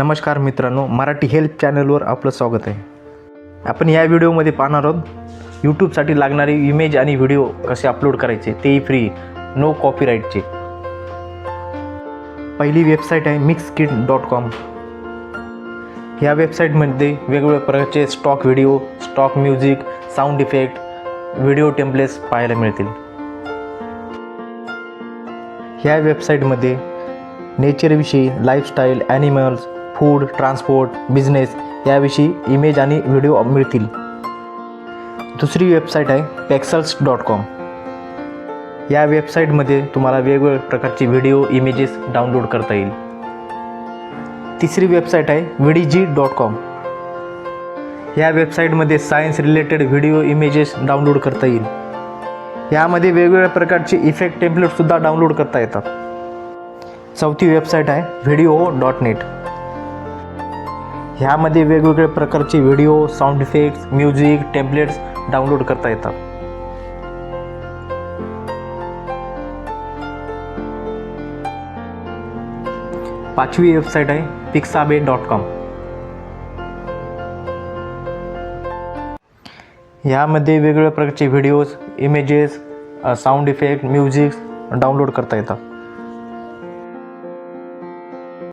नमस्कार मित्रांनो मराठी हेल्प चॅनलवर आपलं स्वागत आहे. आपण या व्हिडिओमध्ये पाहणार आहोत यूट्यूबसाठी लागणारे इमेज आणि व्हिडिओ कसे अपलोड करायचे तेही फ्री नो कॉपीराईटचे पहिली वेबसाईट आहे मिक्स किट डॉट कॉम ह्या वेबसाईटमध्ये वेगवेगळ्या प्रकारचे stock video stock music sound effect video templates पाहायला मिळतील. ह्या वेबसाईटमध्ये नेचरविषयी lifestyle animals food transport business याविषयी इमेज आणि व्हिडिओ मिळतील. दुसरी वेबसाईट आहे पॅक्सल्स डॉट कॉम या वेबसाईटमध्ये तुम्हाला वेगवेगळ्या प्रकारचे व्हिडिओ इमेजेस डाउनलोड करता येईल. तिसरी वेबसाईट आहे व्हिडीजी डॉट कॉम या वेबसाईटमध्ये science related video images download करता येईल. यामध्ये वेगवेगळ्या प्रकारचे इफेक्ट टेम्पलेटसुद्धा डाउनलोड करता येतात. चौथी वेबसाईट आहे व्हिडिओ डॉट नेट ह्यामध्ये वेगवेगळ्या प्रकारचे video sound effects music templates download करता येतात. पाचवी वेबसाईट आहे पिक्साबे डॉट कॉम ह्यामध्ये वेगवेगळ्या प्रकारचे videos images sound effect musics download करता येतात.